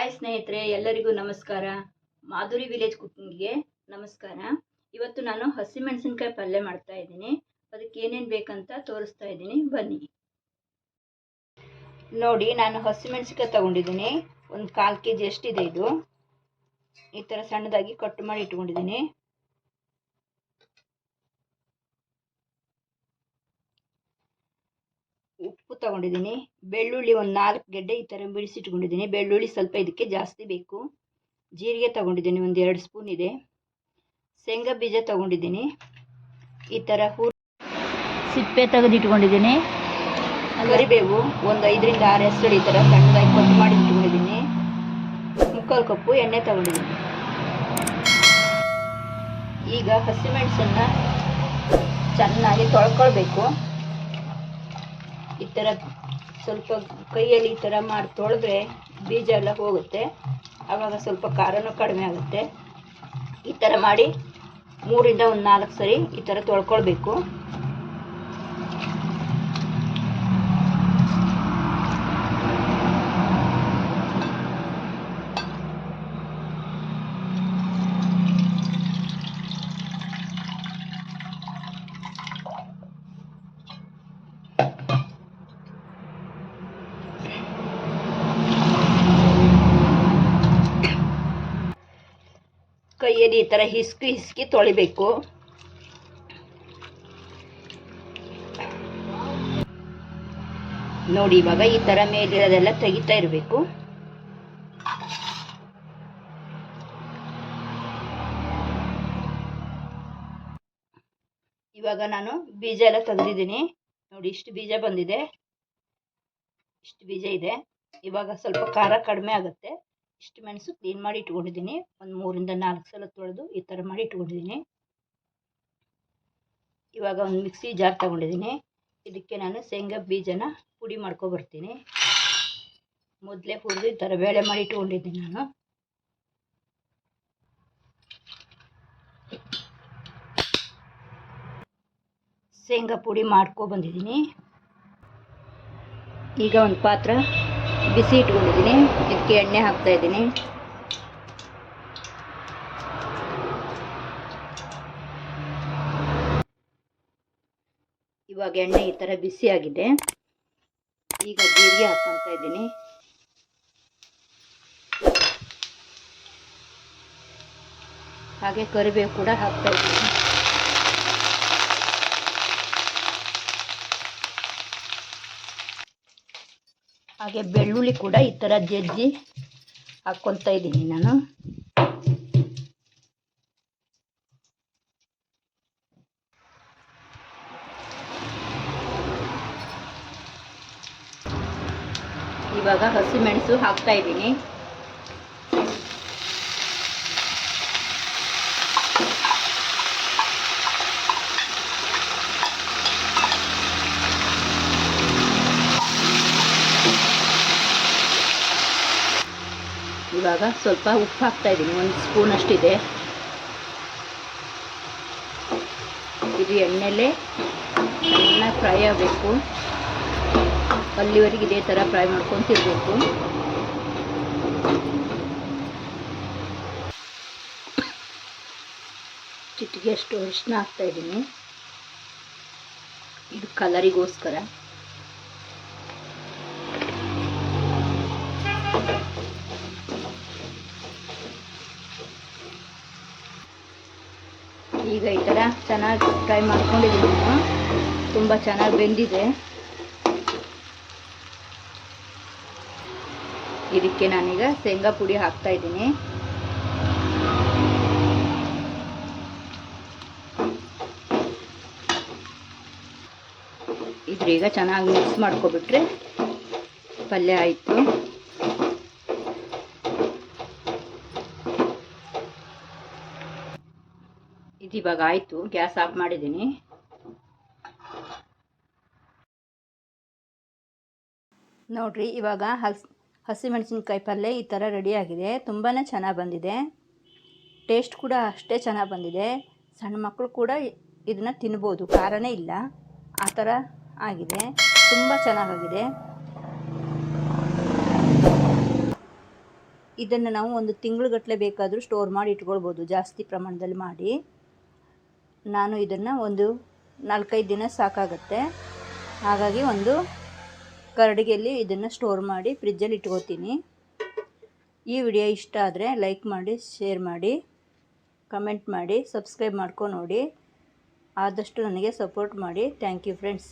Hi ಸ್ನೇಹಿತರೆ, ಎಲ್ಲರಿಗೂ ನಮಸ್ಕಾರ. ಮಾಧುರಿ ವಿಲೇಜ್ ಕುಕಿಂಗ್ಗೆ ನಮಸ್ಕಾರ. ಇವತ್ತು ನಾನು ಹಸಿಮೆಣಸಿನ್ಕಾಯಿ ಪಲ್ಯ ಮಾಡ್ತಾ ಇದ್ದೀನಿ. ಅದಕ್ಕೆ ಏನೇನು ಬೇಕಂತ ತೋರಿಸ್ತಾ ಇದ್ದೀನಿ. ಬನ್ನಿ. ನೋಡಿ, ನಾನು ಹಸಿಮೆಣಸಿನ್ಕಾಯಿ ತಗೊಂಡಿದ್ದೀನಿ. ಒಂದು ಕಾಲು ಕೆ ಜಿ ಎಷ್ಟಿದೆ ಇದು? ಈ ಥರ ಸಣ್ಣದಾಗಿ ಕಟ್ ಮಾಡಿ ಇಟ್ಕೊಂಡಿದ್ದೀನಿ ಉಪ್ಪು ತಗೊಂಡಿದ್ದೀನಿ. ಬೆಳ್ಳುಳ್ಳಿ ಒಂದು ನಾಲ್ಕು ಗೆಡ್ಡೆ ಈ ಥರ ಬಿಡಿಸಿಟ್ಕೊಂಡಿದ್ದೀನಿ. ಬೆಳ್ಳುಳ್ಳಿ ಸ್ವಲ್ಪ ಇದಕ್ಕೆ ಜಾಸ್ತಿ ಬೇಕು. ಜೀರಿಗೆ ತಗೊಂಡಿದ್ದೀನಿ ಒಂದು ಎರಡು ಸ್ಪೂನ್ ಇದೆ. ಶೇಂಗಾ ಬೀಜ ತಗೊಂಡಿದ್ದೀನಿ. ಈ ಥರ ಹೂ ಸಿಪ್ಪೆ ತೆಗೆದಿಟ್ಕೊಂಡಿದ್ದೀನಿ. ಕರಿಬೇವು ಒಂದು ಐದರಿಂದ ಆರು ಹೆಸರು ಈ ಥರ ಸಣ್ಣದಾಗಿ ಕಟ್ ಮಾಡಿ ಇಟ್ಕೊಂಡಿದ್ದೀನಿ. ಮುಕ್ಕಾಲು ಕಪ್ಪು ಎಣ್ಣೆ ತಗೊಂಡಿದ್ದೀನಿ. ಈಗ ಹಸಿಮೆಣಸನ್ನು ಚೆನ್ನಾಗಿ ತೊಳ್ಕೊಳ್ಬೇಕು. ಈ ಥರ ಸ್ವಲ್ಪ ಕೈಯಲ್ಲಿ ಈ ಥರ ಮಾಡಿ ತೊಳೆದ್ರೆ ಬೀಜ ಎಲ್ಲ ಹೋಗುತ್ತೆ. ಆವಾಗ ಸ್ವಲ್ಪ ಖಾರನೂ ಕಡಿಮೆ ಆಗುತ್ತೆ. ಈ ಥರ ಮಾಡಿ ಮೂರಿಂದ ಒಂದು ನಾಲ್ಕು ಸರಿ ಈ ಥರ ತೊಳ್ಕೊಳ್ಬೇಕು. ಕೈಯಲ್ಲಿ ಈ ಥರ ಹಿಸ್ಕಿ ಹಿಸ್ಕಿ ತೊಳಿಬೇಕು? ನೋಡಿ, ಇವಾಗ ಈ ಥರ ಮೇಲಿರೋದೆಲ್ಲ ತೆಗಿತಾ ಇರಬೇಕು. ಇವಾಗ ನಾನು ಬೀಜ ಎಲ್ಲ ತಂದಿದ್ದೀನಿ ನೋಡಿ, ಇಷ್ಟು ಬೀಜ ಬಂದಿದೆ. ಇಷ್ಟು ಬೀಜ ಇದೆ. ಇವಾಗ ಸ್ವಲ್ಪ ಖಾರ ಕಡಿಮೆ ಆಗುತ್ತೆ. ಇಷ್ಟು ಮೆಣಸು ಕ್ಲೀನ್ ಮಾಡಿ ಇಟ್ಕೊಂಡಿದ್ದೀನಿ. ಒಂದು ಮೂರಿಂದ ನಾಲ್ಕು ಸಲ ತೊಳೆದು ಈ ಥರ ಮಾಡಿ ಇಟ್ಕೊಂಡಿದ್ದೀನಿ. ಇವಾಗ ಒಂದು ಮಿಕ್ಸಿ ಜಾರ್ ತಗೊಂಡಿದ್ದೀನಿ. ಇದಕ್ಕೆ ನಾನು ಶೇಂಗಾ ಬೀಜನ ಪುಡಿ ಮಾಡ್ಕೊಬರ್ತೀನಿ ಮೊದಲೇ ಹುರಿದು ಈ ಥರ ಬೇಳೆ ಮಾಡಿ ಇಟ್ಕೊಂಡಿದ್ದೀನಿ ನಾನು. ಶೇಂಗಾ ಪುಡಿ ಮಾಡ್ಕೊ ಬಂದಿದ್ದೀನಿ. ಈಗ ಒಂದು ಪಾತ್ರ ಬಿಸಿ ಇಟ್ಕೊಂಡಿದ್ದೀನಿ. ಇದಕ್ಕೆ ಎಣ್ಣೆ ಹಾಕ್ತಾ ಇದ್ದೀನಿ. ಇವಾಗ ಎಣ್ಣೆ ಈ ಬಿಸಿ ಆಗಿದೆ. ಈಗ ಜೀರಿಗೆ ಹಾಕ್ಕೊತ ಇದ್ದೀನಿ. ಹಾಗೆ ಕರಿಬೇವು ಕೂಡ ಹಾಕ್ತಾ ಇದ್ದೀನಿ. ಹಾಗೆ ಬೆಳ್ಳುಳ್ಳಿ ಕೂಡ ಈ ಥರ ಜಜ್ಜಿ ಹಾಕ್ಕೊತಾ ಇದ್ದೀನಿ ನಾನು. ಇವಾಗ ಹಸಿಮೆಣಸು ಹಾಕ್ತಾ ಇದ್ದೀನಿ. ಇವಾಗ ಸ್ವಲ್ಪ ಉಪ್ಪು ಹಾಕ್ತಾ ಇದ್ದೀನಿ, ಒಂದು ಸ್ಪೂನ್ ಅಷ್ಟಿದೆ. ಇದು ಎಣ್ಣೆಲೆ ಚೆನ್ನಾಗಿ ಫ್ರೈ ಆಗಬೇಕು. ಅಲ್ಲಿವರೆಗೆ ಇದೇ ಥರ ಫ್ರೈ ಮಾಡ್ಕೊತಿರ್ಬೇಕು ಚಿಟಿಗೆ ಅಷ್ಟು ಅರಿಶಿನ ಹಾಕ್ತಾ ಇದ್ದೀನಿ. ಇದು ಕಲರಿಗೋಸ್ಕರ. ಈಗ ಈ ಥರ ಚೆನ್ನಾಗಿ ಫ್ರೈ ಮಾಡ್ಕೊಂಡಿದ್ದೀನಿ ನಾನು. ತುಂಬ ಚೆನ್ನಾಗಿ ಬೆಂದಿದೆ. ಇದಕ್ಕೆ ನಾನೀಗ ಶೇಂಗಾ ಪುಡಿ ಹಾಕ್ತಾ ಇದ್ದೀನಿ. ಇದ್ರೀಗ ಚೆನ್ನಾಗಿ ಮಿಕ್ಸ್ ಮಾಡ್ಕೊಬಿಟ್ರೆ ಪಲ್ಯ ಆಯಿತು. ಇದು ಇವಾಗ ಆಯಿತು, ಗ್ಯಾಸ್ ಆಫ್ ಮಾಡಿದ್ದೀನಿ. ನೋಡ್ರಿ, ಇವಾಗ ಹಸ್, ಹಸಿಮೆಣಸಿನ್ಕಾಯಿ ಪಲ್ಯ ಈ ಥರ ರೆಡಿಯಾಗಿದೆ ತುಂಬಾ ಚೆನ್ನಾಗಿ ಬಂದಿದೆ. ಟೇಸ್ಟ್ ಕೂಡ ಅಷ್ಟೇ ಚೆನ್ನಾಗಿ ಬಂದಿದೆ. ಸಣ್ಣ ಮಕ್ಕಳು ಕೂಡ ಇದನ್ನು ತಿನ್ಬೋದು, ಖಾರನೇ ಇಲ್ಲ. ಆ ಥರ ಆಗಿದೆ. ತುಂಬ ಚೆನ್ನಾಗಾಗಿದೆ. ಇದನ್ನು ನಾವು ಒಂದು ತಿಂಗಳುಗಟ್ಟಲೆ ಬೇಕಾದರೂ ಸ್ಟೋರ್ ಮಾಡಿ ಇಟ್ಕೊಳ್ಬೋದು, ಜಾಸ್ತಿ ಪ್ರಮಾಣದಲ್ಲಿ ಮಾಡಿ. ನಾನು ಇದನ್ನು ಒಂದು ನಾಲ್ಕೈದು ದಿನ ಸಾಕಾಗತ್ತೆ. ಹಾಗಾಗಿ ಒಂದು ಕರಡಿಗೆಯಲ್ಲಿ ಇದನ್ನು ಸ್ಟೋರ್ ಮಾಡಿ ಫ್ರಿಜ್ಜಲ್ಲಿ ಇಟ್ಕೋತೀನಿ. ಈ ವಿಡಿಯೋ ಇಷ್ಟ ಆದರೆ ಲೈಕ್ ಮಾಡಿ ಶೇರ್ ಮಾಡಿ ಕಮೆಂಟ್ ಮಾಡಿ ಸಬ್ಸ್ಕ್ರೈಬ್ ಮಾಡ್ಕೊಂಡು ನೋಡಿ. ಆದಷ್ಟು ನನಗೆ ಸಪೋರ್ಟ್ ಮಾಡಿ. Thank you friends